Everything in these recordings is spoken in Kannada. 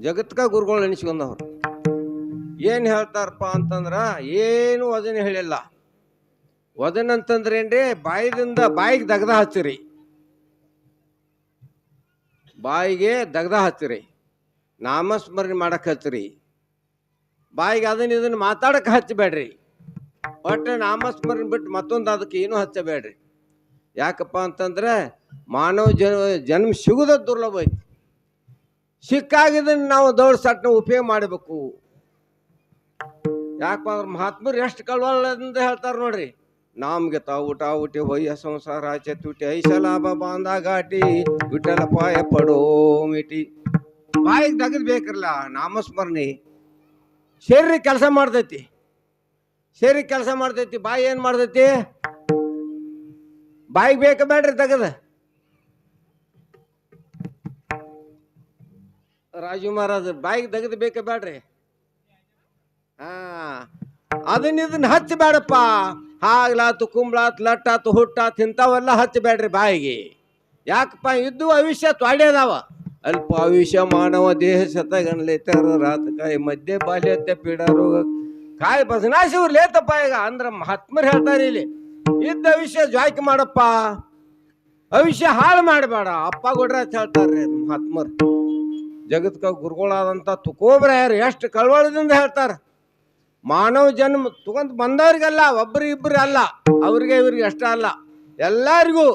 ಜಗತ್ಕ ಗುರುಗಳು ನೆನೆಸ್ಕೊಂಡವ್ರು. ಏನು ಹೇಳ್ತಾರಪ್ಪ ಅಂತಂದ್ರೆ ಏನು ವಜನ ಹೇಳಿಲ್ಲ. ವದನ ಅಂತಂದ್ರೆ ಏನ್ರಿ ಬಾಯಿದಿಂದ ಬಾಯಿಗೆ ದಗ್ದ ಹಚ್ಚಿರಿ. ಬಾಯಿಗೆ ದಗ್ದ ಹಚ್ಚಿರಿ. ನಾಮಸ್ಮರಣೆ ಮಾಡಕ್ಕೆ ಹಚ್ಚಿರಿ. ಬಾಯಿಗೆ ಅದನ್ನ ಇದನ್ನು ಮಾತಾಡಕ್ಕೆ ಹಚ್ಚಬೇಡ್ರಿ ಒಟ್ಟು ನಾಮಸ್ಮರಣೆ ಬಿಟ್ಟು ಮತ್ತೊಂದು ಅದಕ್ಕೆ ಏನೂ ಹಚ್ಚಬೇಡ್ರಿ. ಯಾಕಪ್ಪ ಅಂತಂದ್ರೆ ಮಾನವ ಜನ, ಜನ್ಮ ಸಿಗುದ ದುರ್ಲಭ ಐತಿ. ಸಿಕ್ಕಾಗಿದ್ದನ್ನು ನಾವು ದೌಡ್ ಸಟ್ನ ಉಪಯೋಗ ಮಾಡಬೇಕು. ಯಾಕಪ್ಪ ಅಂದ್ರೆ ಮಹಾತ್ಮರು ಎಷ್ಟು ಕಳ್ವಲ್ಲಂತ ಹೇಳ್ತಾರೆ ನೋಡ್ರಿ, ನಮ್ಗೆ ತಾ ಊಟ ಊಟಿ, ಹೊಯ್ಯ ಸಂಸಾರ, ಚತುಟಿ ಐಸಲ ಬಾಂಧ ಘಾಟಿ ವಿಠಲ ಪಾಯ ಪಡೋ ಮಿಟಿ. ಬಾಯಿಗೆ ತೆಗೆದು ಬೇಕಿರಲ್ಲ ನಾಮಸ್ಮರಣೆ. ಶರೀರ ಕೆಲಸ ಮಾಡ್ತೈತಿ. ಶರೀರ ಕೆಲಸ ಮಾಡ್ತೈತಿ, ಬಾಯಿ ಏನು ಮಾಡ್ತೈತಿ? ಬಾಯಿಗೆ ಬೇಕು ಬೇಡ್ರಿ ತೆಗದ. ರಾಜು ಮಹಾರಾಜ, ಬಾಯಿಗೆ ತೆಗೆದು ಬೇಕ ಬೇಡ್ರಿ. ಹಾ, ಅದನ್ನ ಇದನ್ನ ಹಚ್ಚಬೇಡಪ್ಪ. ಹಾಗ್ಲಾತು, ಕುಂಬ್ಳಾತು, ಲಟ್ಟಾತು, ಹುಟ್ಟಾತು, ಇಂಥವೆಲ್ಲ ಹಚ್ಚಬೇಡ್ರಿ ಬಾಯಿಗೆ. ಯಾಕಪ್ಪ, ಇದ್ದು ಅವಿಷ್ಯ ತೊಳೆಯದಾವ. ಅಲ್ಪ ಆಯುಷ್ಯ ಮಾನವ ದೇಹ ಶತಗಣಲೆ ತರ ರಾತ ಕಾಯಿ ಮಧ್ಯೆ ಬಾಲ್ಯತ್ಯ ಪೀಡ ರೋಗ ಕಾಯಿ ಬಸನಾಶಿ ಲೇತಪ್ಪ ಈಗ? ಅಂದ್ರ ಮಹಾತ್ಮರು ಹೇಳ್ತಾರೆ ಇಲ್ಲಿ, ಇದ್ದ ಅವಿಷ್ಯ ಜಾಯ್ಕೆ ಮಾಡಪ್ಪ. ಅವಿಷ್ಯ ಹಾಳು ಮಾಡಬೇಡ. ಅಪ್ಪ ಕೊಡ್ರ ಹೇಳ್ತಾರ್ರಿ ಹೇಳ್ತಾರೆ ಮಹಾತ್ಮರು. ಜಗತ್ಕ ಗುರುಗಳಾದಂಥ ತುಕೋಬ್ರಾಯರು ಎಷ್ಟು ಕಳವಳದಿಂದ ಹೇಳ್ತಾರೆ? ಮಾನವ ಜನ್ಮ ತಗೊಂಡ್ ಬಂದವ್ರಿಗಲ್ಲ ಒಬ್ಬರು ಇಬ್ಬರು ಅಲ್ಲ, ಅವ್ರಿಗೆ ಇವ್ರಿಗೆ ಅಷ್ಟ ಅಲ್ಲ. ಎಲ್ಲರಿಗೂ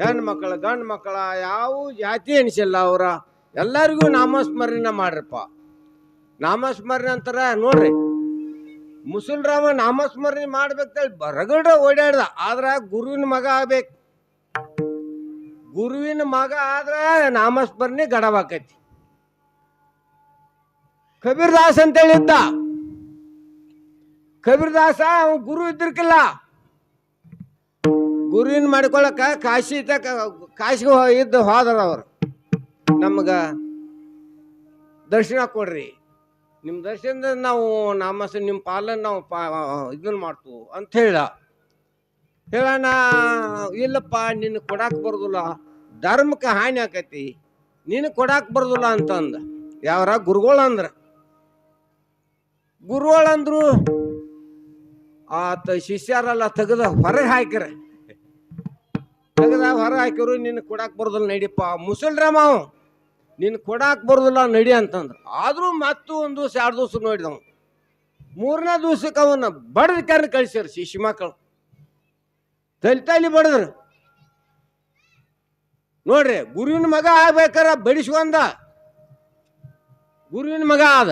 ಹೆಣ್ಣು ಮಕ್ಕಳು, ಗಂಡು ಮಕ್ಕಳ, ಯಾವ ಜಾತಿ ಎಣಿಸಿಲ್ಲ ಅವರ. ಎಲ್ಲರಿಗೂ ನಾಮಸ್ಮರಣೆ ಮಾಡ್ರಪ್ಪ. ನಾಮಸ್ಮರಣೆ ಅಂತಾರ ನೋಡ್ರಿ, ಮುಸಲ್ರಾಮ ನಾಮಸ್ಮರಣೆ ಮಾಡ್ಬೇಕಂತೇಳಿ ಬರಗಡ ಓಡಾಡ್ದ, ಆದ್ರೆ ಗುರುವಿನ ಮಗ ಆಗ್ಬೇಕು. ಗುರುವಿನ ಮಗ ಆದ್ರ ನಾಮಸ್ಮರಣೆ ಗಡವಾಕೈತಿ. ಕಬೀರ್ದಾಸ್ ಅಂತೇಳಿ ಇದ್ದ ಕಬೀರ್ ದಾಸ ಅವ ಗುರು ಇದ್ದಿರ್ಕಿಲ್ಲ. ಗುರುವಿನ ಮಾಡ್ಕೊಳಕ ಕಾಶಿ ತಕ ಕಾಶಿಗೆ ಇದ್ದು ಹೋದ್ರ ಅವ್ರು. ನಮ್ಗ ದರ್ಶನ ಕೊಡ್ರಿ. ನಿಮ್ಮ ದರ್ಶನದ ನಾವು ನಾಮಸ್ ನಿಮ್ಮ ಪಾಲನ್ ನಾವು ಪಾ ಇದನ್ನ ಮಾಡ್ತು ಅಂತ ಹೇಳ. ಹೇಳೋಣ ಇಲ್ಲಪ್ಪ ನಿನ್ನ ಕೊಡಾಕ್ ಬರೋದಿಲ್ಲ. ಧರ್ಮಕ್ಕೆ ಹಾನಿ ಆಕತಿ, ನೀನು ಕೊಡಾಕ್ ಬರೋದಿಲ್ಲ ಅಂತಂದ. ಗುರುಗಳು ಅಂದ್ರ. ಗುರುಗಳಂದ್ರು ಆತ ಶಿಷ್ಯರೆಲ್ಲ ತೆಗೆದ ಹೊರಗೆ ಹಾಕಿರ. ತೆಗೆದ ಹೊರ ಹಾಕಿರು ನಿನ್ನ ಕೊಡಾಕ್ ಬರೋದಿಲ್ಲ ನಡಿಯಪ್ಪ. ಮುಸಲ್ರಾಮ ಅವ. ನಿನ್ನ ಕೊಡಾಕ್ ಬರೋದಿಲ್ಲ ನಡಿ ಅಂತಂದ್ರು. ಆದರೂ ಮತ್ತು ಒಂದು ದಿವಸ, ಎರಡು ದಿವಸ ನೋಡಿದವ ಮೂರನೇ ದಿವ್ಸಕ್ಕೆ ಅವನ್ನ ಬಡದ ಕರ್ನ ಕಳಿಸ್ಯಾರ ಶಿಶು ಮಕ್ಕಳು ತಲೆ ತಲೆ ಬಡದ್ರು. ನೋಡ್ರಿ, ಗುರುವಿನ ಮಗ ಆಗ್ಬೇಕಾರ ಬಡಿಸ್ಕೊಂಡ ಗುರುವಿನ ಮಗ ಆದ.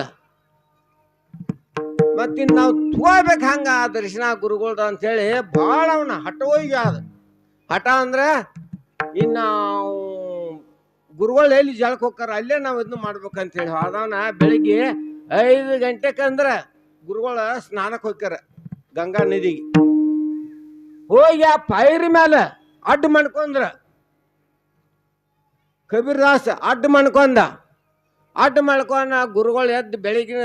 ಮತ್ತಿನ್ ನಾವು ತೋಬೇಕು ಹಂಗ ಆ ದರ್ಶನ ಗುರುಗಳ್ದ ಅಂತೇಳಿ ಭಾಳ ಅವನ ಹಠ ಹೋಗಿ ಆದ. ಹಠ ಅಂದ್ರೆ, ಇನ್ನ ಗುರುಗಳು ಎಲ್ಲಿ ಜಳಕ್ಕೆ ಹೋಗ್ತಾರ ಅಲ್ಲೇ ನಾವು ಇದನ್ನ ಮಾಡ್ಬೇಕಂತ ಹೇಳಿ ಅದವನ ಬೆಳಿಗ್ಗೆ ಐದು ಗಂಟೆಕಂದ್ರ ಗುರುಗಳ ಸ್ನಾನಕ್ಕೆ ಹೋಗ್ತಾರ ಗಂಗಾ ನದಿಗೆ. ಹೋಗಿ ಆ ಪೈರಿ ಮೇಲೆ ಅಡ್ಡ ಮಾಡ್ಕೊಂಡ್ರ ಕಬೀರ್ ದಾಸ್ ಅಡ್ಡ ಮಾಡ್ಕೊಂಡ. ಅಡ್ಡ ಮಾಡ್ಕೊಂಡ ಗುರುಗಳು ಎದ್ದು ಬೆಳಿಗ್ಗೆ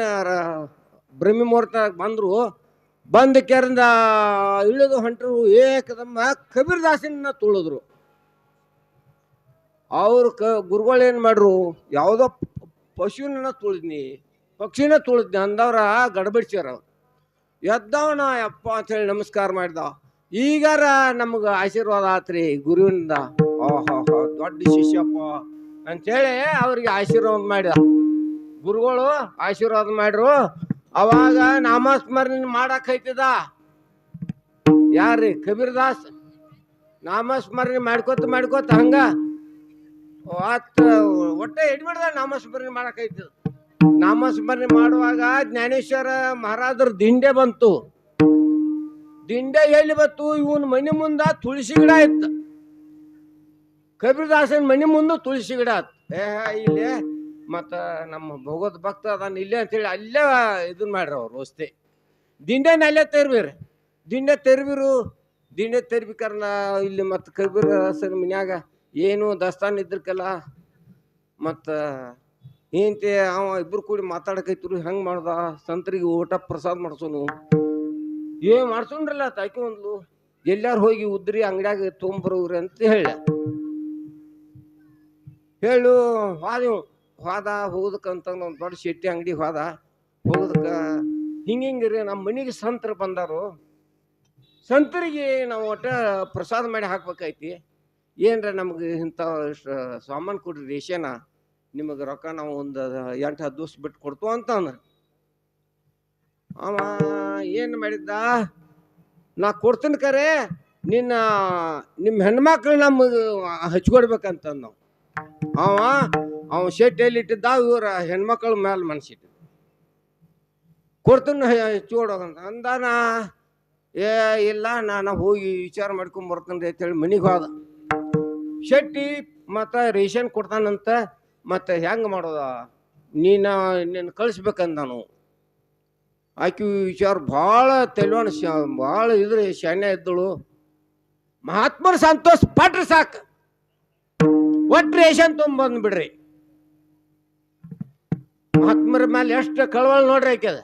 ಬ್ರಹ್ಮಿ ಮುಹೂರ್ತ ಬಂದ್ರು. ಬಂದ ಕೆರಿಂದ ಇಳಿದು ಹೊಂಟರು ಏಕದಮ್ಮ ಕಬೀರ್ ದಾಸಿನ ತುಳಿದ್ರು. ಅವ್ರು ಕ ಗುರುಗಳು ಏನು ಮಾಡ್ರು? ಯಾವುದೋ ಪಶುವಿನ ತುಳಿದ್ನಿ. ಪಕ್ಷಿನ ತುಳಿದ್ನಿ ಅಂದವ್ರ ಗಡಬಡಿಸ್ಯಾರ ಅವ್ರು. ಅಪ್ಪ ಅಂತ ಅಂತೇಳಿ ನಮಸ್ಕಾರ ಮಾಡಿದ ಈಗಾರ ನಮ್ಗೆ ಆಶೀರ್ವಾದ ಆತ್ರಿ ಗುರುವಿನಿಂದ ಆಹಾ. ದೊಡ್ಡ ಶಿಷ್ಯಪ್ಪ ಅಂತೇಳಿ ಅವ್ರಿಗೆ ಆಶೀರ್ವಾದ ಮಾಡಿದ. ಗುರುಗಳು ಆಶೀರ್ವಾದ ಮಾಡ್ರು. ಅವಾಗ ನಾಮಸ್ಮರಣೆ ಮಾಡಕ್ ಐತಿದ ಯಾರ್ರಿ? ಕಬೀರ್ ದಾಸ್ ನಾಮಸ್ಮರಣೆ ಮಾಡ್ಕೋತ ಮಾಡ್ಕೋತ ಹಂಗ ಆತ ಒಟ್ಟೆ ಹಿಡ್ಬಿಡ್ದ ನಾಮಸ್ಮರಣೆ ಮಾಡಕ್ ಐತಿದ ನಾಮಸ್ಮರಣೆ ಮಾಡುವಾಗ ಜ್ಞಾನೇಶ್ವರ ಮಹಾರಾಜರ ದಿಂಡೆ ಬಂತು. ದಿಂಡೆ ಎಲ್ಲಿ ಬಂತು? ಇವನ್ ಮನೆ ಮುಂದ ತುಳಸಿ ಗಿಡ ಇತ್ತು. ಕಬೀರ್ದಾಸನ ಮನೆ ಮುಂದೆ ತುಳಸಿ ಗಿಡ ಆತ್. ಏ, ಇಲ್ಲೇ? ಮತ್ತು ನಮ್ಮ ಭಗವದ್ ಭಕ್ತ ಅದಾನ ಇಲ್ಲೇ ಅಂತೇಳಿ ಅಲ್ಲೇ ಇದನ್ನ ಮಾಡ್ರಿ ಅವ್ರು ವಸ್ತಿ ದಿಂಡೆನ ಅಲ್ಲೇ ತೆರ್ಬಿರಿ. ದಿಂಡೆ ತೆರ್ಬಿರು, ದಿಂಡೆ ತೆರ್ಬೇಕಾರ ಇಲ್ಲಿ ಮತ್ತು ಕಬೀರದಾಸನ ಮನ್ಯಾಗ ಏನು ದಸ್ತಾನ ಇದ್ರಕಲ್ಲ, ಮತ್ತು ಏಂತೆ ಅವ ಇಬ್ರು ಕೂಡಿ ಮಾತಾಡಕೈತ್ರು, ಹೆಂಗೆ ಮಾಡ್ದ? ಸಂತರಿಗೆ ಊಟ ಪ್ರಸಾದ ಮಾಡ್ಸೋನು ಏ ಮಾಡ್ಸೋಣ್ರಲ್ಲ ತಾಯ್ಕೊಂಡ್ಲು ಎಲ್ಲಾರು ಹೋಗಿ ಉದ್ರಿ ಅಂಗಡ್ಯಾಗ ತೊಗೊಂಬರೋವ್ರಿ ಅಂತ ಹೇಳ ಹೇಳು ವಾದಿವು ಹೋದ ಹೋದಕ್ಕಂತ ಒಂದು ದೊಡ್ಡ ಶೆಟ್ಟಿ ಅಂಗಡಿ ಹೋದ ಹೋದಕ್ಕ ಹಿಂಗ ರೀ, ನಮ್ಮ ಮನೆಗೆ ಸಂತರು ಬಂದಾರು. ಸಂತರಿಗೆ ನಾವು ಒಟ್ಟ ಪ್ರಸಾದ ಮಾಡಿ ಹಾಕ್ಬೇಕೈತಿ ಏನ್ರ ನಮ್ಗೆ ಇಂಥ ಸಾಮಾನು ಕೊಡ್ರಿ ರೇಷನ, ನಿಮಗೆ ರೊಕ್ಕ ನಾವು ಒಂದು ಎಂಟು, ಹತ್ತು ದಿವ್ಸ ಬಿಟ್ಟು ಕೊಡ್ತು ಅಂತ ಅಂದ ಅವ ಏನು ಮಾಡಿದ್ದ? ನಾ ಕೊಡ್ತೀನಿ ಕರೆ, ನಿನ್ನ, ನಿಮ್ಮ ಹೆಣ್ಮಕ್ಳು ನಮಗೆ ಹಚ್ಕೊಡ್ಬೇಕಂತ ನಾವು ಅವ ಅವ ಶೆಟ್ಟಿಯಲ್ಲಿ ಇಟ್ಟಿದ್ದ ಇವ್ರ ಹೆಣ್ಮಕ್ಳ ಮೇಲೆ ಮನ್ಸಿಟ್ಟಿದ್ದ ಕೊಡ್ತೀನಿ ಹಚ್ಕೊಡೋಗಂತ ಅಂದಾನ, ಏ, ಇಲ್ಲ, ನಾನು ಹೋಗಿ ವಿಚಾರ ಮಾಡ್ಕೊಂಡು ಬರ್ತೇನೆ ಅಂತೇಳಿ ಮನೆಗೆ ಹೋದ. ಶೆಟ್ಟಿ, ಮತ್ತು ರೇಷನ್ ಕೊಡ್ತಾನಂತ, ಮತ್ತೆ ಹೆಂಗೆ ಮಾಡೋದ? ನೀನು ನಿನ್ನ ಕಳಿಸ್ಬೇಕಂದ ಆಕಿ ವಿಚಾರ ಭಾಳ ತೆಲುವಣ ಭಾಳ ಇದ್ರೆ ಶಾನ್ಯ ಇದ್ದಳು. ಮಹಾತ್ಮರ ಸಂತೋಷ ಪಟ್ರಿ ಸಾಕು. ಒಟ್ಟು ರೇಷನ್ ತುಂಬಂದ್ ಬಿಡ್ರಿ ಮಹಾತ್ಮರ ಮೇಲೆ ಎಷ್ಟು ಕಳವಳ ನೋಡ್ರಿ ಆಕೆದ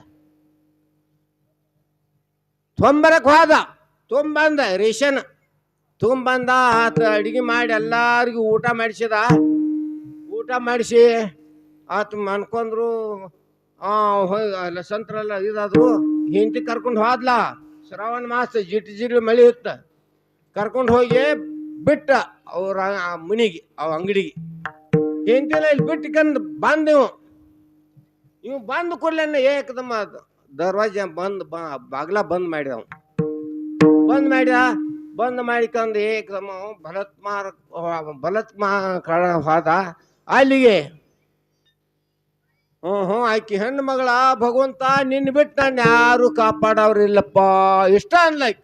ತೊಂಬರಕ್ ಹೋದ ತುಂಬಂದ ರೇಷನ್. ತುಂಬಂದ ಆತ ಅಡಿಗೆ ಮಾಡಿ ಎಲ್ಲಾರಿಗೂ ಊಟ ಮಾಡಿಸಿದ. ಊಟ ಮಾಡಿಸಿ, ಆತ ಅಲ್ಲ ಸಂತ್ರಲ್ಲ ಇದಾದ್ರು ಹೆಂಡತಿ ಕರ್ಕೊಂಡು ಹೋದ್ಲಾ, ಶ್ರಾವಣ ಮಾಸ, ಜಿಟ್ ಜಿರಿ ಮಳೆ ಇತ್ತ. ಕರ್ಕೊಂಡು ಹೋಗಿ ಬಿಟ್ಟ ಅವ್ರ ಆ ಮನಿಗೆ ಅವ ಅಂಗಡಿಗೆ. ಏನ್ತಿಲ್ಲ ಇಲ್ಲಿ ಬಿಟ್ಟು ಕಂದು ಬಂದ ಇವ ಬಂದ ಕೂಡಲೇ ಏಕದಮ್ಮ ದರ್ವಾಜ ಬಂದ್ ಬಾಗ್ಲ ಬಂದ್ ಮಾಡಿದ ಬಂದ್ ಮಾಡಿದ, ಬಂದ್ ಮಾಡಿಕಂದು ಏಕದಮ್ಮ ಬಲತ್ಮಾರ ಬಲತ್ಮಾ ಕಳ ಅಲ್ಲಿಗೆ ಹ್ಞೂ ಹ್ಞೂ ಆಕಿ ಹೆಣ್ಣು ಮಗಳ ಭಗವಂತ ನಿನ್ನ ಬಿಟ್ಟು ನಾನು ಯಾರು ಕಾಪಾಡವ್ರಿಲ್ಲಪ್ಪ ಇಷ್ಟ ಅನ್ಲೈಕ್.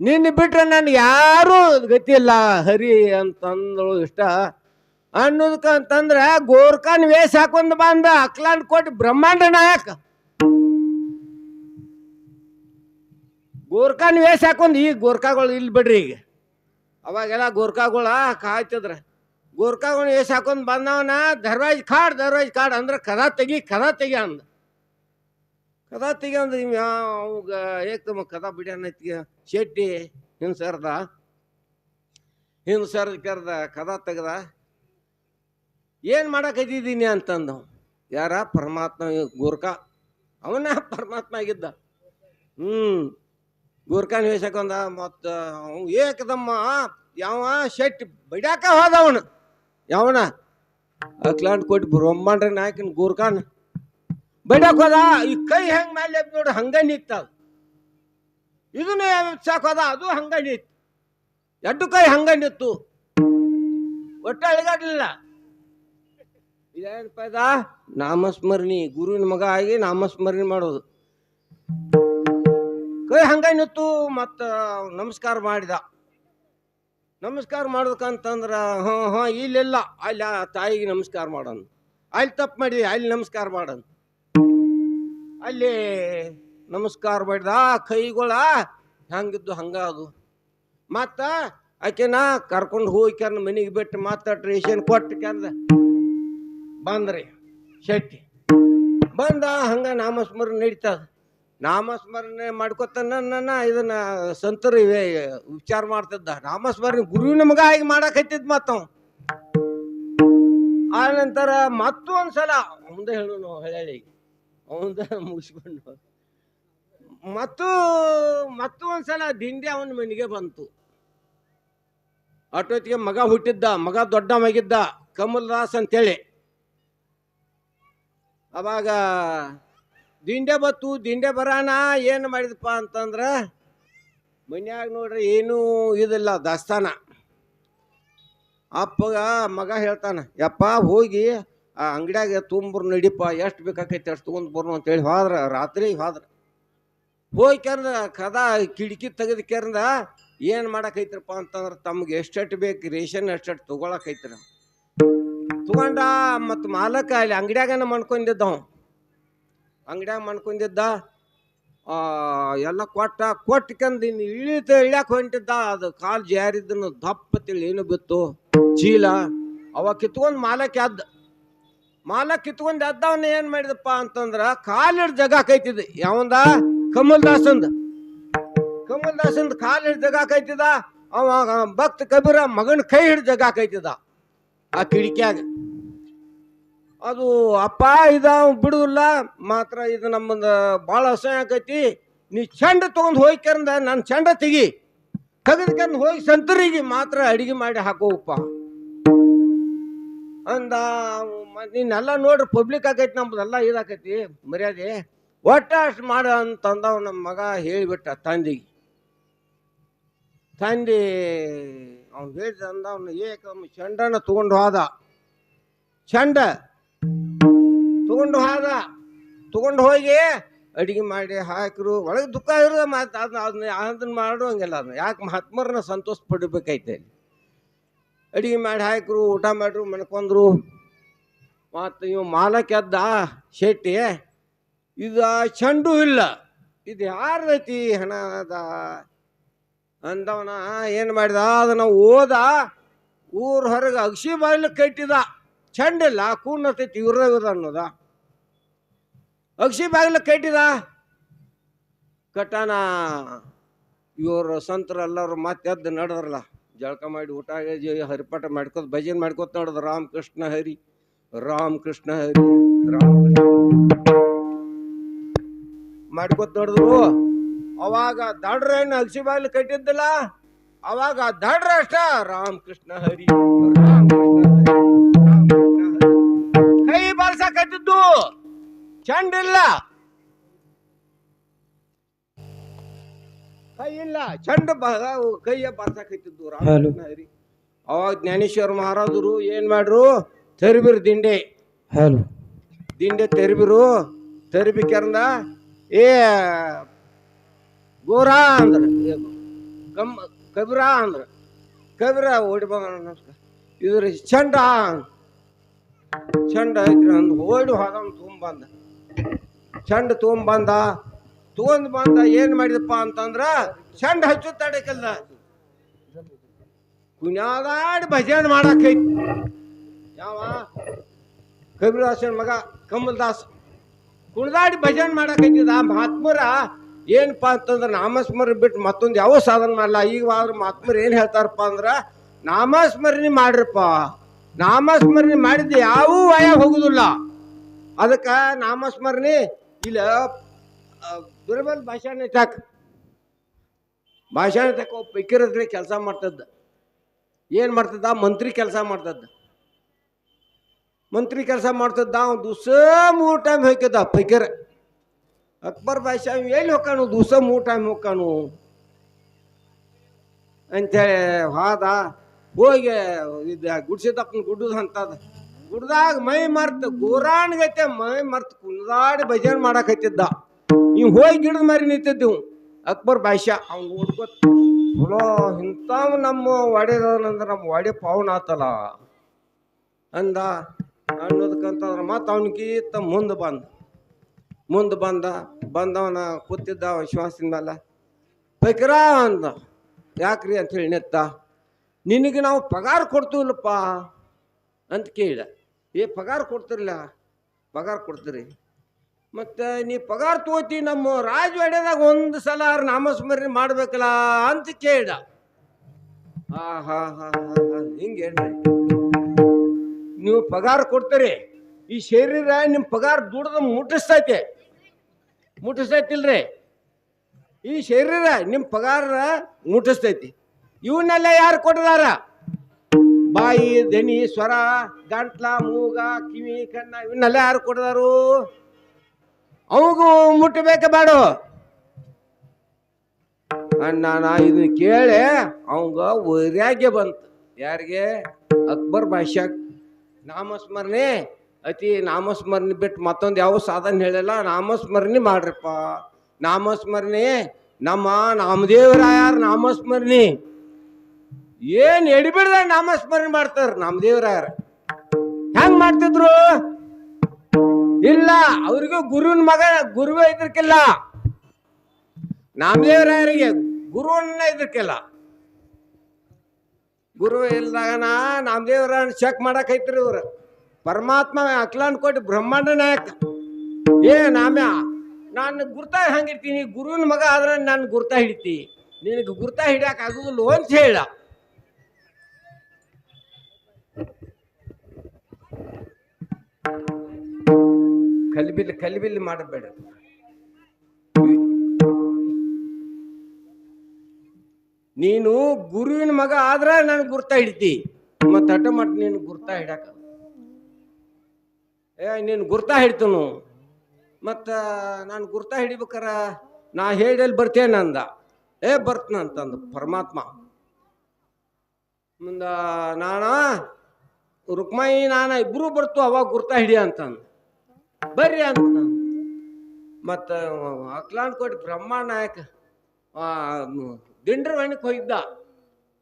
ನಿನ್ನ ಬಿಟ್ರೆ ನನ್ಗೆ ಯಾರು ಗತಿ ಇಲ್ಲ ಹರಿ ಅಂತಂದಳು ಇಷ್ಟ. ಅನ್ನೋದಕ್ಕಂತಂದ್ರೆ ಗೋರ್ಖಾನ್ ವೇಷ ಹಾಕೊಂಡು ಬಂದ ಅಕ್ಲಾಂಡ್ ಕೊಟ್ಟು ಬ್ರಹ್ಮಾಂಡ ನಾಯಕ. ಗೋರ್ಖಾನ್ ವೇಷ ಹಾಕೊಂಡು ಈಗ ಗೋರ್ಖಾಗಳು ಇಲ್ಲಿ ಬಿಡ್ರಿ ಈಗ. ಅವಾಗೆಲ್ಲ ಗೋರ್ಖಾಗಳ ಕಾಯ್ತಿದ್ರ ಗೋರ್ಖಾಗಳು ವೇಷ ಹಾಕೊಂಡು ಬಂದವನ ದರ್ವಾಜ್ ಕಾಡ್ ದರ್ವಾಜ್ ಕಾಡ್ ಅಂದ್ರೆ ಕದ ತೆಗಿ ಕದ ತೆಗಿ ಅಂದ. ಕದ ತೆಗಿಯಂದ್ರೆ ನಿಮ್ಗೆ ಅವಾಗ ಏಕ್ತಮ್ಮ ಕದ ಬಿಡ್ಯಾನ ಶೆಟ್ಟಿ ಹಿಂಗೆ ಸರ್ದ? ಹಿಂದ ಸರ್ದ ಕರ್ದ, ಕದ ತೆಗ್ದ? ಏನು ಮಾಡಕತ್ತಿದ್ದೀನಿ ಅಂತಂದ ಯಾರ? ಪರಮಾತ್ಮ ಗೋರ್ಖ. ಅವನ ಪರಮಾತ್ಮ ಆಗಿದ್ದ. ಹ್ಮ್. ಗೋರ್ಖಾನ್ ವೇಷಕೊಂದ ಮತ್ತು ಅವ್ ಏಕದಮ್ಮ ಯಾವ ಶೆಟ್ಟಿ ಬಿಡ್ಯಾಕ ಹೋದ ಅವನು? ಯಾವನ? ಅಕ್ಲಾಂಡ್ ಕೊಟ್ಟು ಬ್ರಹ್ಮಾಂಡ್ರ ನಾಯಕನ ಗೋರ್ಖಾನ್. ಬಡ್ಯಾಕ ಹೋದ ಈ ಕೈ ಹೆಂಗ್ ಮೇಲೆ ನೋಡಿ, ಹಂಗ ನಿತ್ತ ಇದನ್ನ ಸಾಕ್ ಹೋದ ಅದು ಹಂಗ ನಿತ್. ಎಡ್ಡು ಕೈ ಹಂಗ ನಿತ್ತು ಒಟ್ಟ ಅಳಗಾಡ್ಲಿಲ್ಲ. ಇದೇನಪ್ಪ ಇದ? ನಾಮಸ್ಮರಣಿ. ಗುರುವಿನ ಮಗ ಆಗಿ ನಾಮಸ್ಮರಣೆ ಮಾಡೋದು. ಕೈ ಹಂಗ ನಿತ್ತು ಮತ್ತ ನಮಸ್ಕಾರ ಮಾಡಿದ. ನಮಸ್ಕಾರ ಮಾಡ್ಬೇಕಂತಂದ್ರ ಹ್ಞೂ ಹ್ಞೂ ಇಲ್ಲೆಲ್ಲ, ಅಲ್ಲಿ ಆ ತಾಯಿಗೆ ನಮಸ್ಕಾರ ಮಾಡೋಣ. ಅಲ್ಲಿ ತಪ್ಪು ಮಾಡಿ ಅಲ್ಲಿ ನಮಸ್ಕಾರ ಮಾಡೋಣ. ಅಲ್ಲಿ ನಮಸ್ಕಾರ ಮಾಡಿದ, ಆ ಕೈಗಳ ಹೆಂಗಿದ್ದು ಹಂಗ ಅದು ಮತ್ತ ಆಕೆನ ಕರ್ಕೊಂಡು ಹೋಗಿ ಕೆಂದ ಮನೆಗೆ ಬಿಟ್ಟು ಮತ್ತ ರೇಷನ್ ಕೊಟ್ಟು ಕೆಂದ ಬಂದ್ರಿ, ಶೆಟ್ಟಿ. ಬಂದ, ಹಂಗ ನಾಮಸ್ಮರಣೆ ನಡೀತದ. ನಾಮಸ್ಮರಣೆ ಮಾಡ್ಕೊತಾನ ನನ್ನ ಇದನ್ನ ಸಂತರು ಇವೆ, ವಿಚಾರ ಮಾಡ್ತಿದ್ದ. ನಾಮಸ್ಮರಣೆ ಗುರು ನಮ್ಗೆ ಆಗಿ ಮಾಡಕತ್ತಿದ್ ಮತ್ತ ಆ ನಂತರ ಮತ್ತೊಂದ್ಸಲ, ಮುಂದೆ ಹೇಳು ಹಳ್ಳಿ ಅವಂದ ಮುಗಿಸ್ಕೊಂಡು. ಮತ್ತು ಮತ್ತು ಒಂದ್ಸಲ ದಿಂಡಿ ಅವನ ಮನೆಗೆ ಬಂತು. ಅಟೋತಿಗೆ ಮಗ ಹುಟ್ಟಿದ್ದ, ಮಗ ದೊಡ್ಡ ಮಗಿದ್ದ ಕಮಲ್ದಾಸ್ ಅಂತೇಳಿ. ಅವಾಗ, ದಿಂಡೆ ಬತ್ತು, ದಿಂಡೆ ಬರಾನ, ಏನು ಮಾಡಿದಪ್ಪ ಅಂತಂದ್ರೆ, ಮನ್ಯಾಗ ನೋಡ್ರಿ ಏನೂ ಇದಿಲ್ಲ, ದಾಸ್ತಾನ. ಅಪ್ಪಗ ಮಗ ಹೇಳ್ತಾನ, ಯಪ್ಪ ಹೋಗಿ ಆ ಅಂಗಡಿಯಾಗ ತುಂಬರು ನಡಿಪ ಎಷ್ಟು ಬೇಕಾಕೈತಿ ಅಷ್ಟು ತೊಗೊಂಡು ಬರ್ನು ಅಂತೇಳಿ ಹೋದ್ರ ರಾತ್ರಿ ಹೋದ್ರ. ಹೋಗಿ ಕೆರ್ದ ಕದ ಕಿಟಕಿ ತೆಗೆದು ಕೆರ್ದ ಏನು ಮಾಡಕೈತ್ರಪ್ಪ ಅಂತಂದ್ರೆ ತಮ್ಗೆ ಎಷ್ಟೆಷ್ಟು ಬೇಕು ರೇಷನ್ ಎಷ್ಟೆಷ್ಟು ತೊಗೊಳಕೈತ್ರ. ತೊಗೊಂಡ ಮತ್ತು ಮಾಲಕ ಅಲ್ಲಿ ಅಂಗಡಿಯಾಗನ ಮಾಡ್ಕೊಂಡಿದ್ದ ಅವ ಅಂಗಡ್ಯಾಗ ಆ, ಎಲ್ಲ ಕೊಟ್ಟ ಕೊಟ್ಕಂದು ಇಳಿತ ಇಳ್ಯಾಕೆ ಹೊಂಟಿದ್ದ ಅದು ಕಾಲು ಜಾರಿದ್ದನ್ನು ದಪ್ಪ ತಿಳಿ ಏನು ಬಿತ್ತು ಚೀಲ ಅವ ಕಿತ್ಕೊಂಡು ಮಾಲಕ್ಕೆ ಎದ್ದ. ಮಾಲಕ್ ಕಿತ್ಕೊಂಡು ಎದ್ದವನ್ನ ಏನ್ ಮಾಡಿದಪ್ಪ ಅಂತಂದ್ರ ಕಾಲಿಡ್ ಜಗ ಕೈತಿದ್ ಯಾವಂದ? ಕಮಲ್ದಾಸಂದ. ಕಮಲ್ದಾಸಂದ ಕಾಲಿಡ್ ಜಗ ಕೈತಿದ ಅವ ಭಕ್ತ ಕಬೀರ ಮಗನ ಕೈ ಹಿಡ್ ಜಗ ಕೈತಿದ ಆ ಕಿಡಿಕ್ಯಾಗ ಅದು ಅಪ್ಪ ಇದ ಬಿಡುದಿಲ್ಲ. ಮಾತ್ರ ಇದು ನಮ್ಮದ ಭಾಳ ಅಸಹ್ಯ ಆಕೈತಿ. ನೀ ಚಂಡ ತೊಗೊಂಡು ಹೋಗ್ಕಂದ ನನ್ನ ಚಂಡ ತೆಗಿ. ತೆಗೆದ್ಕಂದು ಹೋಗಿ ಸಂತರಿಗೆ ಮಾತ್ರ ಅಡಿಗೆ ಮಾಡಿ ಹಾಕೋವಪ್ಪ. ಅಂದ ನಿನ್ನೆಲ್ಲ ನೋಡ್ರಿ ಪಬ್ಲಿಕ್ ಆಕೈತಿ ನಮ್ದೆಲ್ಲ ಇದಾಕೈತಿ ಮರ್ಯಾದೆ. ಒಟ್ಟ ಅಷ್ಟು ಮಾಡ ಅಂತಂದವ್ ನಮ್ಮ ಮಗ ಹೇಳಿಬಿಟ್ಟ ತಂದಿಗೆ. ತಂದೆ, ಅವ್ನು ಹೇಳಿದ ಅಂದ, ಅವನು ಏಕಮ್ಮ ಚಂಡನ ತಗೊಂಡು ಹೋದ. ಚಂಡ ತಗೊಂಡು ಹೋದ. ತಗೊಂಡು ಹೋಗಿ ಅಡಿಗೆ ಮಾಡಿ ಹಾಕಿರು, ಒಳಗೆ ದುಃಖ ಇರೋದು ಮಾತು ಅದನ್ನ ಅದನ್ನ ಅದನ್ನ ಮಾಡುವಂಗಿಲ್ಲ ಅದನ್ನ ಯಾಕೆ ಮಹಾತ್ಮರನ್ನ ಸಂತೋಷ ಪಡಿಬೇಕೈತೆ ಅಡಿಗೆ ಮಾಡಿ ಹಾಕಿರು, ಊಟ ಮಾಡ್ರು, ಮನ್ಕೊಂಡ್ರು. ಮತ್ತು ಇವ್ ಮಾಲಕ್ ಎದ್ದ ಶೆಟ್ಟಿ, ಇದು ಚಂಡು ಇಲ್ಲ. ಇದು ಯಾರ್ದೈತಿ ಹಣ ಅದ? ಅಂದವನ ಏನು ಮಾಡಿದ? ಅದನ್ನ ಓದ, ಊರ ಹೊರಗೆ ಅಗಸಿ ಬಾಯಿಲು ಕಟ್ಟಿದ. ಚೆಂಡಿಲ್ಲ ಕೂನತೈತಿ ಇವ್ರದ ಅನ್ನೋದ. ಅಗ್ಸಿ ಬಾಗಿಲು ಕಟ್ಟಿದ. ಕಟ್ಟಾನ ಇವರು ಸಂತರು ಎಲ್ಲರೂ ಮತ್ತೆ ಎದ್ದು ನಡೆದ್ರಲ್ಲ. ಜಳಕ ಮಾಡಿ ಊಟ ಆಗಿ ಹರಿಪಾಠ ಮಾಡ್ಕೋತ ಭಜನೆ ಮಾಡ್ಕೋತ ನೋಡೋದು ರಾಮಕೃಷ್ಣ ಹರಿ ರಾಮಕೃಷ್ಣ ಹರಿ, ರಾಮಕೃಷ್ಣ ಮಾಡ್ಕೋತ ನೋಡಿದ್ರು, ಅವಾಗ ದಾಡ್ರ ಅಗಸಿ ಬಾಗಿಲು ಕಟ್ಟಿದ್ದಿಲ್ಲ, ಅವಾಗ ದಾಡ್ರ ಅಷ್ಟ ರಾಮಕೃಷ್ಣ ಹರಿ ಕೈ ಹರಿ ಕೈ ಬಾಳ್ಸಕತ್ತಿದ್ದು ಚಂಡಿಲ್ಲ. ಇಲ್ಲ ಚಂಡ ಕೈಯ ಬಾರ್ಸಕತ್ತಿದ್ದು ರಾಮಕೃಷ್ಣ ಹರಿ. ಅವಾಗ ಜ್ಞಾನೇಶ್ವರ ಮಹಾರಾಜರು ಏನ್ ಮಾಡ್ರು? ತೆರಿಬಿರು ದಿಂಡೆ. ಹಲೋ. ದಿಂಡೆ ತೆರಿಬಿರು. ತೆರಿಬಿ ಕೆರಂದ ಏ ಗೋರಾ ಅಂದ್ರ ಏ ಕಮ್ ಕಬಿರ ಅಂದ್ರ. ಕಬಿರ ಓಡಿ ಬಂದ ಇದ್ರ ಚಂಡ ಚಂಡ ಐತ್ರಿ ಅಂದ್. ಓಡಿ ಹೋದವ್ ಬಂದ ಚಂಡ ತೊಗೊಂಬಂದ ತೊಗೊಂಡ್ ಬಂದ ಏನ್ ಮಾಡಿದಪ್ಪ ಅಂತಂದ್ರ ಚಂಡ್ ಹಚ್ಚು ತಡಕಲ್ಲ ಕುಣ್ಯಾದಾಡ್ ಭಜನೆ ಮಾಡಕೈತಿ. ಯಾವ? ಕಬೀರದಾಸನ ಮಗ ಕಮಲ್ದಾಸ್. ಕುಣಿದಾಡಿ ಭಜನೆ ಮಾಡಕೈತಿದ ಮಹಾತ್ಮರ. ಏನಪ್ಪ ಅಂತಂದ್ರೆ ನಾಮಸ್ಮರಣೆ ಬಿಟ್ಟು ಮತ್ತೊಂದು ಯಾವ ಸಾಧನ ಮಾಡಲ್ಲ ಈಗ ಆದ್ರೆ ಮಹಾತ್ಮರು ಏನು ಹೇಳ್ತಾರಪ್ಪ ಅಂದ್ರೆ, ನಾಮಸ್ಮರಣೆ ಮಾಡ್ರಪ್ಪ. ನಾಮಸ್ಮರಣೆ ಮಾಡಿದ್ದು ಯಾವ ವಯ ಹೋಗುದಿಲ್ಲ. ಅದಕ್ಕೆ ನಾಮಸ್ಮರಣೆ ಇಲ್ಲ ದುರ್ಬಲ್ ಭಾಷಾನೇ ತಾಕ ಭಾಷಾನೇ ತಾಕ ಒಬ್ಬ ಪೈಕಿರದ್ರೆ ಕೆಲಸ ಮಾಡ್ತದ್ದ. ಏನು ಮಾಡ್ತದ ಮಂತ್ರಿ ಕೆಲಸ ಮಾಡ್ತದ್ದ. ಮಂತ್ರಿ ಕೆಲಸ ಮಾಡ್ತದ್ದ ಅವ್ನು ದಿವಸ ಮೂರು ಟೈಮ್ ಹೋಯ್ಕದ ಪೈಕರ್ ಅಕ್ಬರ್ ಭಾಷಾ ಎಲ್ಲಿ ಹೋಗ್ಕಾನು ದಿವಸ ಮೂರು ಟೈಮ್ ಹೋಗ್ಕಾನು ಅಂಥೇಳಿ ಹೋದ, ಹೋಗಿ ಇದು ಗುಡ್ಸಿದಪ್ಪನ ಗುಡ್ಡದ ಅಂತದ ಗುಡ್ದಾಗ ಮೈ ಮರ್ತ ಗೋರಾಣ್ಗೈತೆ ಮೈ ಮರ್ತು ಕುಂದಾಡಿ ಭಜನೆ ಮಾಡಕತ್ತಿದ್ದ. ನೀವು ಹೋಗಿ ಗಿಡದ ಮಾರಿ ನಿಂತಿದ್ದೆವು ಅಕ್ಬರ್ ಬಾಷಾ ಅವ್ನು ಓಡ್ಕೊತ್ ಚಲೋ ಇಂಥವ್ ನಮ್ಮ ಒಡೆದವನಂದ್ರೆ ನಮ್ಮ ಒಡೆ ಪಾವನ ಆತಲ್ಲ ಅಂದ, ಅನ್ನೋದಕ್ಕಂತಂದ್ರೆ ಮತ್ತೆ ಅವನಿಗೀತ ಮುಂದೆ ಬಂದ. ಮುಂದೆ ಬಂದ, ಬಂದವನ ಕೂತಿದ್ದ ವಿಶ್ವಾಸದ ಮೇಲೆ ಪೈಕರ ಅಂದ. ಯಾಕ್ರಿ? ಅಂತ ಹೇಳಿ ನೆತ್ತ. ನಿನಗೆ ನಾವು ಪಗಾರ ಕೊಡ್ತೀವಲ್ಲಪ್ಪ. ಅಂತ ಕೇಳಿದ. ಏ, ಪಗಾರ ಕೊಡ್ತಿರಲ್ಲ ಪಗಾರ ಕೊಡ್ತೀರಿ. ಮತ್ತು ನೀ ಪಗಾರ ತಗೋತಿ ನಮ್ಮ ರಾಜ ಒಡೆದಾಗ ಒಂದು ಸಲ ನಾಮಸ್ಮರಣೆ ಮಾಡ್ಬೇಕಲ್ಲ ಅಂತ ಕೇಳಿದ. ಹಾ ಹಿಂಗೆ ನೀವು ಪಗಾರ ಕೊಡ್ತೀರಿ, ಈ ಶರೀರ ನಿಮ್ಮ ಪಗಾರ ದುಡ್ದು ಮುಟ್ಟಿಸ್ತೈತೆ. ಮುಟ್ಟಿಸ್ತೈತಿಲ್ರಿ? ಈ ಶರೀರ ನಿಮ್ಮ ಪಗಾರ ಮುಟ್ಟಿಸ್ತೈತಿ. ಇವನ್ನೆಲ್ಲ ಯಾರು ಕೊಟ್ಟದಾರ? ಬಾಯಿ, ದನಿ, ಸ್ವರ, ಗಂಟ್ಲ, ಮೂಗ, ಕಿವಿ, ಕಣ್ಣ, ಇವನ್ನೆಲ್ಲ ಯಾರು ಕೊಟ್ಟದಾರು? ಅವಾಗೂ ಮುಟ್ಟಬೇಕ ಬೇಡ. ಅಣ್ಣ ಇದನ್ನ ಕೇಳಿ, ಅವಂಗ ವೈರಾಗ್ಯ ಬಂತು. ಯಾರಿಗೆ? ಅಕ್ಬರ್ ಬಾಷಾಕ್ ನಾಮಸ್ಮರಣೆ. ಅತಿ ನಾಮಸ್ಮರಣೆ ಬಿಟ್ಟು ಮತ್ತೊಂದು ಯಾವ ಸಾಧನ ಹೇಳಿಲ್ಲ, ನಾಮಸ್ಮರಣೆ ಮಾಡ್ರಪ್ಪ. ನಾಮಸ್ಮರಣೆ, ನಮ್ಮ ನಾಮದೇವರಾಯರ ನಾಮಸ್ಮರಣೆ. ಏನ್ ಎಡಿಬಿಡ್ದ ನಾಮಸ್ಮರಣೆ ಮಾಡ್ತಾರ ನಾಮದೇವರಾಯರ? ಹೆಂಗ್ ಮಾಡ್ತಿದ್ರು? ಇಲ್ಲ, ಅವ್ರಿಗೂ ಗುರುವಿನ ಮಗ, ಗುರುವೇ ಇದ್ರಕ್ಕಿಲ್ಲ. ನಾಮದೇವರಾಯರಿಗೆ ಗುರುವನ್ನ ಇದ್ರಕ್ಕಿಲ್ಲ. ಗುರು ಇಲ್ದಾಗ ನಾಮದೇವರ ಚೆಕ್ ಮಾಡಕ್ ಐತ್ರಿ ಇವ್ರು. ಪರಮಾತ್ಮ ಅಕ್ಲಾನ್ ಕೊಟ್ಟು ಬ್ರಹ್ಮಾಂಡ ನಾಯಕ. ಏ ನಾಮ್ಯ, ನಾನು ಗುರ್ತ ಹಂಗಿರ್ತೀನಿ ಗುರುವಿನ ಮಗ ಆದ್ರೆ ನಾನು ಗುರ್ತ ಹಿಡಿತಿ. ನಿನಗೆ ಗುರ್ತ ಹಿಡಿಯಕ್ ಆಗುದಿಲ್ಲ ಅಂತ ಹೇಳ. ಕಲಿಬಿಲ್ಲಿ ಕಲಿಬಿಲ್ಲಿ ಮಾಡಬೇಡ ನೀನು ಗುರುವಿನ ಮಗ ಆದ್ರ ನನ್ ಗುರ್ತ ಹಿಡಿತಿ. ಮತ್ತ ಹಠ ಮಟ್ ನೀನು ಗುರ್ತ ಹಿಡಕ ಏ, ನೀನು ಗುರ್ತ ಹಿಡ್ತನು. ಮತ್ತ ನಾನು ಗುರ್ತ ಹಿಡಿಬೇಕಾರ? ನಾ ಹೇಳಿ ಬರ್ತೇನೆ ಅಂದ. ಏ, ಬರ್ತನ ಅಂತಂದ ಪರಮಾತ್ಮ. ಮುಂದ ನಾನ ರುಕ್ಮಾಯಿ ನಾನ ಇಬ್ರು ಬರ್ತು ಅವಾಗ ಗುರ್ತಾ ಹಿಡಿಯ ಅಂತಂದ. ಬರ್ರಿ ಅಂತ ಮತ್ತ ಅಕ್ಲಾನ್ ಕೋಟಿ ಬ್ರಹ್ಮಾಂಡ ನಾಯಕ ದಿಂಡ್ರ ಮನೆಗೆ ಹೋಗಿದ್ದ.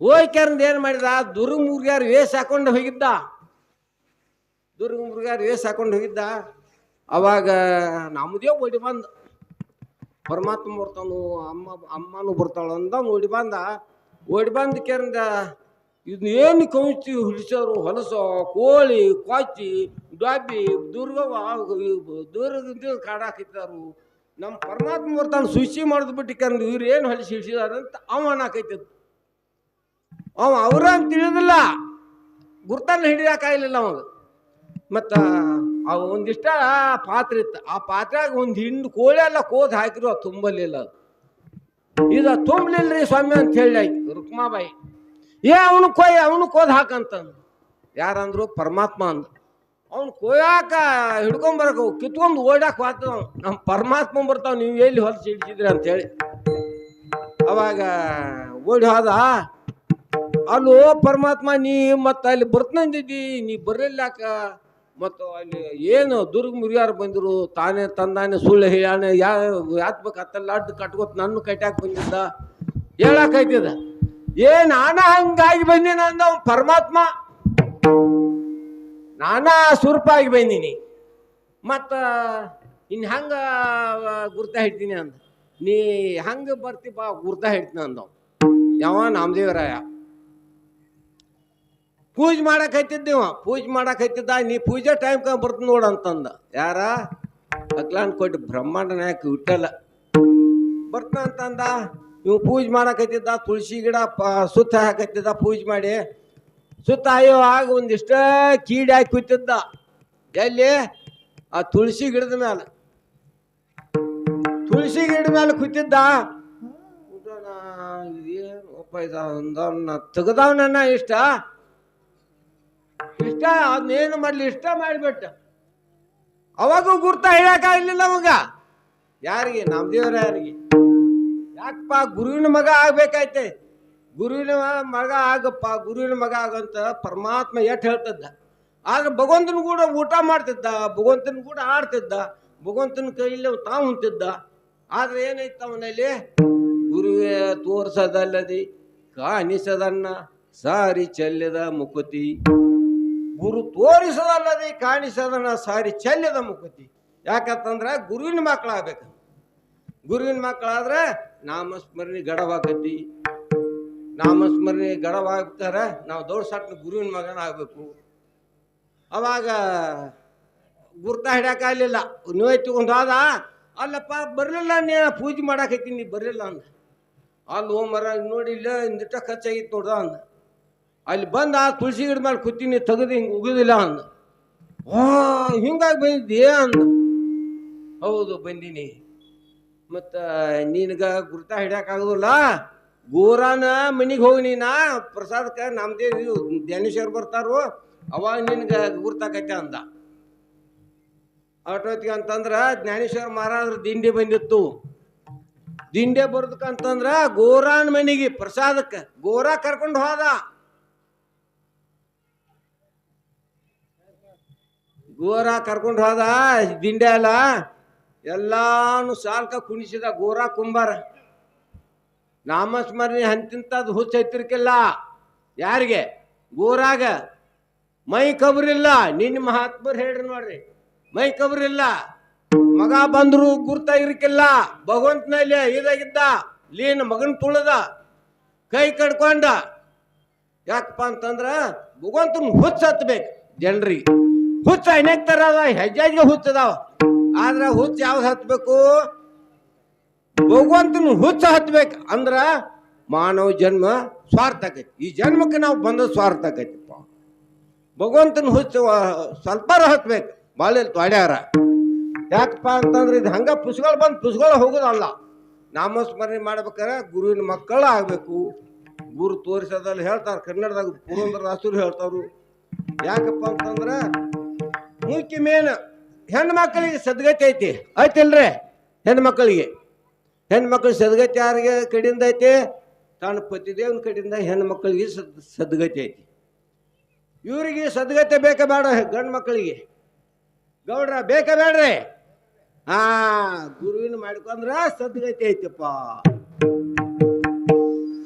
ಹೋಯ್ಕರ್ಂದ ಏನು ಮಾಡಿದ? ದುರ್ಗ ವೇಷ ಹಾಕೊಂಡು ಹೋಗಿದ್ದ. ದುರ್ಗ ವೇಷ ಹಾಕೊಂಡು ಹೋಗಿದ್ದ. ಅವಾಗ ನಮ್ಮದೇ ಓಡಿ ಬಂದ. ಪರಮಾತ್ಮ ಬರ್ತಾನು, ಅಮ್ಮ, ಅಮ್ಮನೂ ಬರ್ತಾಳು ಅಂದ ಓಡಿ ಬಂದ. ಓಡಿ ಬಂದ ಕೇರಿಂದ ಇದನ್ನ ಕವಿತಿ ಹುಲಿಸೋರು ಹೊಲಸು, ಕೋಳಿ ಕೊಚ್ಚಿ ಡಾಬಿ ದುರ್ಗವ ದೂರದಿಂದ ಕಾಡಾಕಿದ್ದಾರು ನಮ್ಮ ಪರಮಾತ್ಮ ತಾನು ಸುಶಿ ಮಾಡಿದ್ ಬಿಟ್ಟು ಕಂದು ಇವ್ರು ಏನು ಹೊಲಿಸಿ ಹಿಡಿಸಿದಾರ ಅಂತ ಅವ ಅವ್ರ ಅಂತ ತಿಳಿದಿಲ್ಲ. ಗುರ್ತನ್ನ ಹಿಡಿಯಾಕಾಗಲಿಲ್ಲ ಅವಾಗ. ಮತ್ತು ಅವ ಒಂದಿಷ್ಟ ಪಾತ್ರೆ ಇತ್ತು, ಆ ಪಾತ್ರೆಗೆ ಒಂದು ಹಿಂಡು ಕೋಳಿ ಎಲ್ಲ ಕೋದ್ ಹಾಕಿರು ಅದು ತುಂಬಲಿಲ್ಲ ಅದು. ಇದು ರೀ ಸ್ವಾಮಿ ಅಂತ ಹೇಳಿ ಆಯ್ತು, ರುಕ್ಮಾಬಾಯಿ. ಏ, ಅವನು ಕೊಯ್, ಅವನು ಕೋದ್ ಹಾಕಂತಂದು. ಯಾರಂದ್ರು ಪರಮಾತ್ಮ ಅಂದ. ಅವ್ನು ಕೊಯ್ಯಾಕ ಹಿಡ್ಕೊಂಬರಕ ಕಿತ್ಕೊಂಡು ಓಡಾಕ ಹೋಗ್ತದ ನಮ್ಮ ಪರಮಾತ್ಮ ಬರ್ತಾವ, ನೀವು ಎಲ್ಲಿ ಹೊಲಸು ಹಿಡಿಸಿದ್ರಿ ಅಂತೇಳಿ. ಅವಾಗ ಓಡಿ ಹೋದ. ಅಲ್ಲೋ ಪರಮಾತ್ಮ, ನೀ ಮತ್ತೆ ಅಲ್ಲಿ ಬರ್ತಂದಿದ್ದಿ ನೀ ಬರಲಿಲ್ಲಾಕ? ಮತ್ತು ಅಲ್ಲಿ ಏನು ದುರ್ಗ ಮುರಿಯಾರು ಬಂದರು, ತಾನೇ ತಂದಾನೆ ಸುಳ್ಳು ಹೇಳಾನೆ ಯಾ ಯಾತ್ಬೇಕು ಅತ್ತಲ್ಲ ಅಡ್ಡು ಕಟ್ಕೋತ ನನ್ನ ಕಟ್ಯಾಕ ಬಂದಿದ್ದ? ಹೇಳಕೈತಿದ ಏ, ನಾನ ಹಂಗಾಗಿ ಬಂದಿನ ಅಂದ ಪರಮಾತ್ಮ. ನಾನಾ ಸ್ವರೂಪಾಗಿ ಬಂದೀನಿ. ಮತ್ತ, ಇನ್ ಹಂಗ ಗುರ್ತ ಹಿಡ್ತೀನಿ ಅಂದ. ನೀ ಹಂಗ ಬರ್ತಿ ಬಾ, ಗುರ್ತ ಹಿಡ್ತೀನಿ ಅಂದ ಯಾವ ನಾಮದೇವರಾಯ. ಪೂಜೆ ಮಾಡಕ್ ಹತ್ತಿದ್ದೀವ ಪೂಜೆ ಮಾಡಕ್ ಹತ್ತಿದ್ದ, ನೀ ಪೂಜೆ ಟೈಮ್ ಬರ್ತ ನೋಡ ಅಂತಂದ. ಯಾರ? ಅಕ್ಲಾನ್ ಕೊಟ್ಟು ಬ್ರಹ್ಮಾಂಡ ನಾಯಕ ಬರ್ತ ಅಂತಂದ? ಇವ್ ಪೂಜೆ ಮಾಡಕತ್ತಿದ್ದ ತುಳಸಿ ಗಿಡ ಸುತ್ತ ಹಾಕತ್ತಿದ್ದ ಪೂಜೆ ಮಾಡಿ, ಸುತ್ತ ಆಗ ಒಂದಿಷ್ಟ ಕೀಡಿ ಹಾಕಿ ಕೂತಿದ್ದ. ಎಲ್ಲಿ? ಆ ತುಳಸಿ ಗಿಡದ ಮೇಲೆ ತುಳಸಿ ಗಿಡ ಮೇಲೆ ಕೂತಿದ್ದ. ಒಪ್ಪ ಇದ ನನ್ನ ಇಷ್ಟ? ಇಷ್ಟ ಅದನ್ನೇನು ಮಾಡ್ಲಿ, ಇಷ್ಟ ಮಾಡಿಬಿಟ್ಟ. ಅವಾಗೂ ಗುರ್ತ ಹೇಳಕ್ಕಾಗಲಿಲ್ಲ ಅವಾಗ ಯಾರಿಗೆ? ನಮ್ದೇವ್ರ ಯಾರಿಗೆ? ಯಾಕಪ್ಪ ಗುರುವಿನ ಮಗ ಆಗ್ಬೇಕಾಯ್ತೆ? ಗುರುವಿನ ಮಗ ಆಗಪ್ಪ, ಗುರುವಿನ ಮಗ ಆಗಂತ ಪರಮಾತ್ಮ ಎಟ್ ಹೇಳ್ತಿದ್ದ? ಆದ್ರೆ ಭಗವಂತನ ಕೂಡ ಊಟ ಮಾಡ್ತಿದ್ದ, ಭಗವಂತನ ಕೂಡ ಆಡ್ತಿದ್ದ, ಭಗವಂತನ ಕೈಯಲ್ಲಿ ತಾವು ಉಂತಿದ್ದ ಆದ್ರೆ ಏನೈತ ಅವನಲ್ಲಿ? ಗುರುವೇ ತೋರ್ಸದಲ್ಲದಿ ಕಾಣಿಸದನ್ನ ಸಾರಿ ಚೆಲ್ಲದ ಮುಕುತಿ. ಗುರು ತೋರಿಸದಲ್ಲದೆ ಕಾಣಿಸದನ್ನ ಸಾರಿ ಚೆಲ್ಲದ ಮುಕುತಿ. ಯಾಕಂತಂದ್ರೆ ಗುರುವಿನ ಮಕ್ಕಳಾಗಬೇಕು. ಗುರುವಿನ ಮಕ್ಕಳಾದ್ರೆ ನಾಮಸ್ಮರಣೆ ಗಡವಾಗತಿ ನಾಮಸ್ಮರಣೆ ಗಡವಾಗ್ತಾರೆ ನಾವು ದೊಡ್ಡ ಗುರುವಿನ ಮಗನ ಆಗಬೇಕು. ಅವಾಗ ಗುರ್ತ ಹಿಡ್ಯಾಕಾಗಲಿಲ್ಲ ನೋಯ್ತು ತಗೊಂಡು ಹೋದ? ಅಲ್ಲಪ್ಪ, ಬರಲಿಲ್ಲ ನೀ ಪೂಜೆ ಮಾಡಾಕೈತಿ ನೀ ಬರಲಿಲ್ಲ ಅಂದ. ಅಲ್ಲಿ ಮರ, ನೋಡಿ ಇಲ್ಲ ನಿಟ್ಟ ಖರ್ಚಾಗಿತ್ತು ನೋಡ್ದ ಅಂದ. ಅಲ್ಲಿ ಬಂದ ತುಳಸಿ ಗಿಡ ಮೇಲೆ ಕೂತೀನಿ, ತೆಗೆದು ಹಿಂಗೆ ಉಗಿದಿಲ್ಲ ಅಂದ. ಹಿಂಗಾಗಿ ಬಂದಿದ್ದೀಯ ಅಂದ. ಹೌದು, ಬಂದೀನಿ. ಮತ್ತು ನಿನಗ ಗುರ್ತ ಹಿಡ್ಯಾಕಾಗೋದಿಲ್ಲ ಗೋರಾನ ಮನಿಗೆ ಹೋಗಿ ನೀನ ಪ್ರಸಾದಕ್ಕೆ ನಮ್ದೇ ಧ್ಯಾನೇಶ್ವರ್ ಜ್ಞಾನೇಶ್ವರ್ ಬರ್ತಾರೋ, ಅವಾಗ ನಿನಗೆ ಗುರ್ತಾಕೈತೆ ಅಂದ. ಆಟೋತಿಗೆ ಅಂತಂದ್ರ ಜ್ಞಾನೇಶ್ವರ ಮಹಾರಾಜರ ದಿಂಡಿ ಬಂದಿತ್ತು. ದಿಂಡೆ ಬರೋದಕ್ಕಂತಂದ್ರ ಗೋರಾನ್ ಮನಿಗೆ ಪ್ರಸಾದಕ್ಕೆ ಗೋರಾ ಕರ್ಕೊಂಡು ಹೋದ. ಗೋರಾ ಕರ್ಕೊಂಡು ಹೋದ, ದಿಂಡೆ ಅಲ್ಲ. ಎಲ್ಲಾನು ಸಾಲ್ಕ ಕುಣಿಸಿದ ಗೋರ ಕುಂಬಾರ. ನಾಮಸ್ಮರಣೆ ಅಂತಿಂತದ್ದು ಹುಚ್ಚ ಐತಿರ್ಕಿಲ್ಲ ಯಾರಿಗೆ? ಗೋರಾಗ ಮೈ ಕಬ್ರಿಲ್ಲ ನಿನ್ನ ಮಹಾತ್ಮರು ಹೇಳ್ರಿ ನೋಡ್ರಿ. ಮೈ ಕಬ್ರಿಲ್ಲ ಮಗ ಬಂದ್ರು ಗುರ್ತ ಇರಕ್ಕಿಲ್ಲ ಭಗವಂತನಲ್ಲಿ ಇದಾಗಿದ್ದ. ಲೀನ್ ಮಗನ್ ತುಳದ. ಕೈ ಕಡ್ಕೊಂಡ. ಯಾಕಪ್ಪ ಅಂತಂದ್ರ ಭಗವಂತನ ಹುಚ್ಚ ಹತ್ಬೇಕು. ಜನರಿಗೆ ಹುಚ್ಚ ಅನೇಕ ತರ ಅದ ಹೆಜ್ಜೆಗೆ ಹುಚ್ಚದಾವ. ಆದ್ರ ಹುಚ್ಚ ಯಾವ್ದು ಹತ್ಬೇಕು? ಭಗವಂತನ ಹುಚ್ಚ ಹತ್ಬೇಕು ಅಂದ್ರ ಮಾನವ ಜನ್ಮ ಸ್ವಾರ್ಥ ಆಕೈತಿ. ಈ ಜನ್ಮಕ್ಕೆ ನಾವು ಬಂದ ಸ್ವಾರ್ಥ ಆಕೈತಿಪ್ಪ. ಭಗವಂತನ ಹುಚ್ಚ ಸ್ವಲ್ಪ ಹತ್ಬೇಕು. ಬಾಳೆಲ್ ತ್ವಾಡ್ಯಾರ ಯಾಕಪ್ಪ ಅಂತಂದ್ರೆ ಇದು ಹಂಗ ಪುಸ್ಗಳು ಬಂದು ಪುಸ್ಗಳು ಹೋಗೋದಲ್ಲ. ನಾಮಸ್ಮರಣೆ ಮಾಡ್ಬೇಕಾರೆ ಗುರುವಿನ ಮಕ್ಕಳು ಆಗ್ಬೇಕು. ಗುರು ತೋರಿಸೋದಲ್ಲಿ ಹೇಳ್ತಾರೆ, ಕನ್ನಡದಾಗ ಪುರಂದರದಾಸರು ಹೇಳ್ತಾರು ಯಾಕಪ್ಪ ಅಂತಂದ್ರೆ ಮುಖ್ಯ ಮೇನ್ ಹೆಣ್ಣು ಮಕ್ಕಳಿಗೆ ಸದ್ಗತಿ ಐತಿ. ಐತಿಲ್ರಿ? ಹೆಣ್ಣು ಮಕ್ಕಳಿಗೆ. ಹೆಣ್ಣು ಮಕ್ಕಳು ಸದ್ಗತಿ ಯಾರಿಗೆ ಕಡಿಂದ ಐತಿ? ತಾನು ಪತಿದೇವನ ಕಡಿಂದ ಹೆಣ್ಣು ಮಕ್ಕಳಿಗೆ ಸದ್, ಸದ್ಗತಿ ಐತಿ. ಇವರಿಗೆ ಸದ್ಗತಿ ಬೇಕ ಬೇಡ ಗಂಡು ಮಕ್ಕಳಿಗೆ. ಗೌಡ್ರ, ಬೇಕ ಬೇಡ್ರಿ? ಆ, ಗುರುವಿನ ಮಾಡ್ಕೊಂಡ್ರ ಸದ್ಗತಿ ಐತಿಪ್ಪ.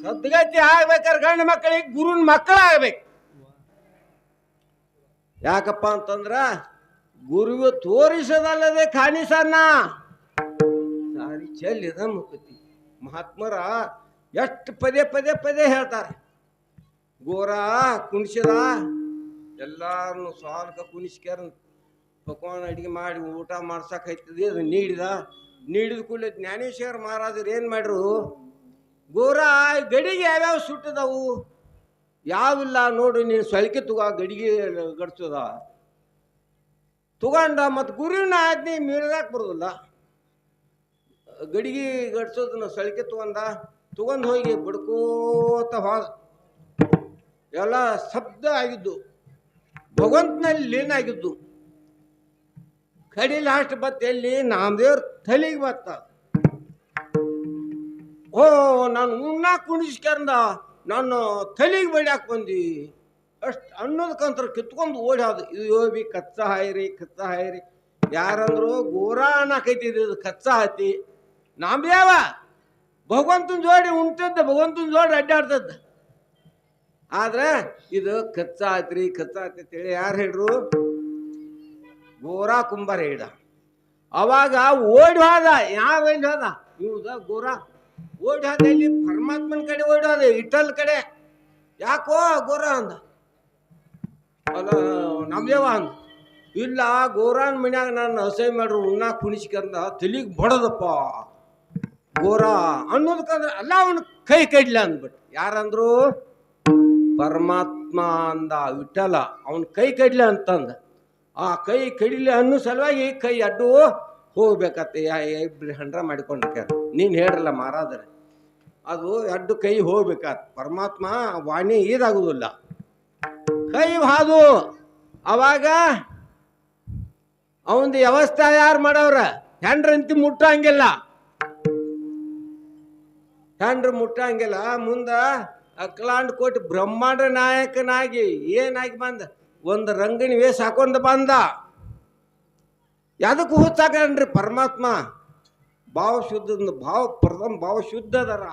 ಸದ್ಗತಿ ಆಗ್ಬೇಕಾದ್ರೆ ಗಂಡು ಮಕ್ಕಳಿಗೆ ಗುರುವಿನ ಮಕ್ಕಳಾಗಬೇಕು. ಯಾಕಪ್ಪ ಅಂತಂದ್ರ ಗುರುವು ತೋರಿಸದಲ್ಲದೆ ಕಾಣಿಸಣ್ಣ ಸಾರಿ ಚೆಲ್ಲಿದ ಮುಕ್ತಿ. ಮಹಾತ್ಮರ ಎಷ್ಟು ಪದೇ ಪದೇ ಪದೇ ಹೇಳ್ತಾರೆ. ಗೋರ ಕುಣಿಸಿದ ಎಲ್ಲಾರನ್ನು ಸಾಲ್ಕ ಕುಣಿಸ್ಕ್ಯಾರ ಪಕ್ವಾನ ಅಡಿಗೆ ಮಾಡಿ ಊಟ ಮಾಡ್ಸಕ್ ಐತದೆ ಅದು ನೀಡಿದ. ನೀಡಿದ ಕೂಡಲೇ ಜ್ಞಾನೇಶ್ವರ ಮಹಾರಾಜರು ಏನು ಮಾಡ್ರು? ಗೋರ ಗಡಿಗೆ ಯಾವ್ಯಾವ ಸುಟ್ಟದವು? ಯಾವಿಲ್ಲ ನೋಡು, ನೀನು ಸೊಳಕೆ ತುಗ ಗಡಿಗೆ ಗಡ್ಸೋದ. ತಗೊಂಡ ಮತ್ತು ಗುರುವಿನ ಆಜ್ಞೆ ಮೀರಲಾಕ ಬರೋದಿಲ್ಲ. ಗಡಿಗೆ ಗಡ್ಸೋದನ್ನ ಸಳಿಕೆ ತಗೊಂಡ ತಗೊಂಡು ಹೋಗಿ ಬಡ್ಕೋತ ಹೋದ. ಎಲ್ಲ ಶಬ್ದ ಆಗಿದ್ದು, ಭಗವಂತನಲ್ಲಿ ಲೀನ ಆಗಿದ್ದು, ಕಡಿ ಲಾಸ್ಟ್ ಬತ್ತೆ ಎಲ್ಲಿ ನಾಮದೇವ್ರ ತಲೆಗೆ ಬತ್ತ. ಓ, ನಾನು ಉಣ್ಣ ಕುಣಿಸ್ಕಂದ ನಾನು ತಲೆಗೆ ಬಡಿಯಾಕ ಬಂದಿ. ಅಷ್ಟು ಅನ್ನೋದಕ್ಕಂತರ ಕಿತ್ಕೊಂಡು ಓಡಿ ಹೋದ. ಇದು ಯೋಬಿ ಕಚ್ಚ ಹಾಯ್ರಿ ಕಚ್ಚ ಹಾಯ್ರಿ. ಯಾರಂದ್ರು ಗೋರಾ ಅನ್ನಕೈತಿ ಇದು ಕಚ್ಚ ಹತ್ತಿ. ನಾಂಬ್ಯಾವ ಭಗವಂತನ ಜೋಡಿ ಉಂಟದ್ದ ಭಗವಂತನ ಜೋಡಿ ಅಡ್ಡಾಡ್ತದ್ದ. ಆದ್ರೆ ಇದು ಕಚ್ಚ ಆತ್ರಿ ಕಚ್ಚ ಆತಿ ಅಂತೇಳಿ ಯಾರು ಹೇಳ್ರು? ಗೋರಾ ಕುಂಬಾರ ಹೇಳ್ದ. ಅವಾಗ ಓಡಿ ಹೋದ. ಯಾವ ಓಡಿ ಹೋದ? ಇವ್ದ ಗೋರಾ. ಓಡಿ ಹೋದ ಇಲ್ಲಿ ಪರಮಾತ್ಮನ ಕಡೆ ಓಡಿ ಹೋದ ಇಟ್ಟಲ್ ಕಡೆ. ಯಾಕೋ ಗೋರ ಅಂದ. ಅಲ್ಲ ನಮ್ದೇವ ಅಂದ ಇಲ್ಲ, ಗೋರಾನ್ ಮನ್ಯಾಗ ನಾನು ಅಸಹ್ಯ ಮಾಡ್ರು, ಉಣ್ಣಾ ಕುಣಿಸ್ಕಂದ ತಲಿಗೆ ಬಡದಪ್ಪ. ಗೋರ ಅನ್ನೋದಕ್ಕಂದ್ರೆ ಅಲ್ಲ, ಅವನು ಕೈ ಕೈಡ್ಲ ಅಂದ್ಬಿಟ್ಟು ಯಾರಂದ್ರು? ಪರಮಾತ್ಮ ಅಂದ ವಿಠಲ, ಅವನ್ ಕೈ ಕೈಡ್ಲ ಅಂತಂದ. ಆ ಕೈ ಕಡಿಲಿ ಅನ್ನೋ ಸಲುವಾಗಿ ಕೈ ಅಡ್ಡು ಹೋಗ್ಬೇಕತ್ತೆ. ಇಬ್ರು ಹಂಡ್ರ ಮಾಡಿಕೊಂಡಿರ್ಕಾರ ನೀನು ಹೇಳ್ರಲ್ಲ ಮಾರಾದ್ರೆ ಅದು ಅಡ್ಡು ಕೈ ಹೋಗ್ಬೇಕಾತ್. ಪರಮಾತ್ಮ ವಾಣಿ ಇದಾಗುದಿಲ್ಲ. ಕೈ ಹಾದು. ಅವಾಗ ಅವಂದು ವ್ಯವಸ್ಥೆ ಯಾರು ಮಾಡವ್ರ? ಹೆಂಡ್ರಂತಿ ಮುಟ್ಟಂಗಿಲ್ಲ ಹೆಂಡ್ರು ಮುಟ್ಟಂಗಿಲ್ಲ ಮುಂದ ಅಕ್ಲಾಂಡ್ ಕೋಟಿ ಬ್ರಹ್ಮಾಂಡ ನಾಯಕನಾಗಿ ಏನಾಗಿ ಬಂದ? ಒಂದು ರಂಗಿನ ವೇಷ ಹಾಕೊಂಡು ಬಂದ. ಯಾದಕ್ಕೂ ಹುಚ್ಚಾಕನ್ರಿ ಪರಮಾತ್ಮ? ಭಾವ ಶುದ್ಧ ಭಾವ, ಪ್ರಥಮ ಭಾವ ಶುದ್ಧ ಅದರ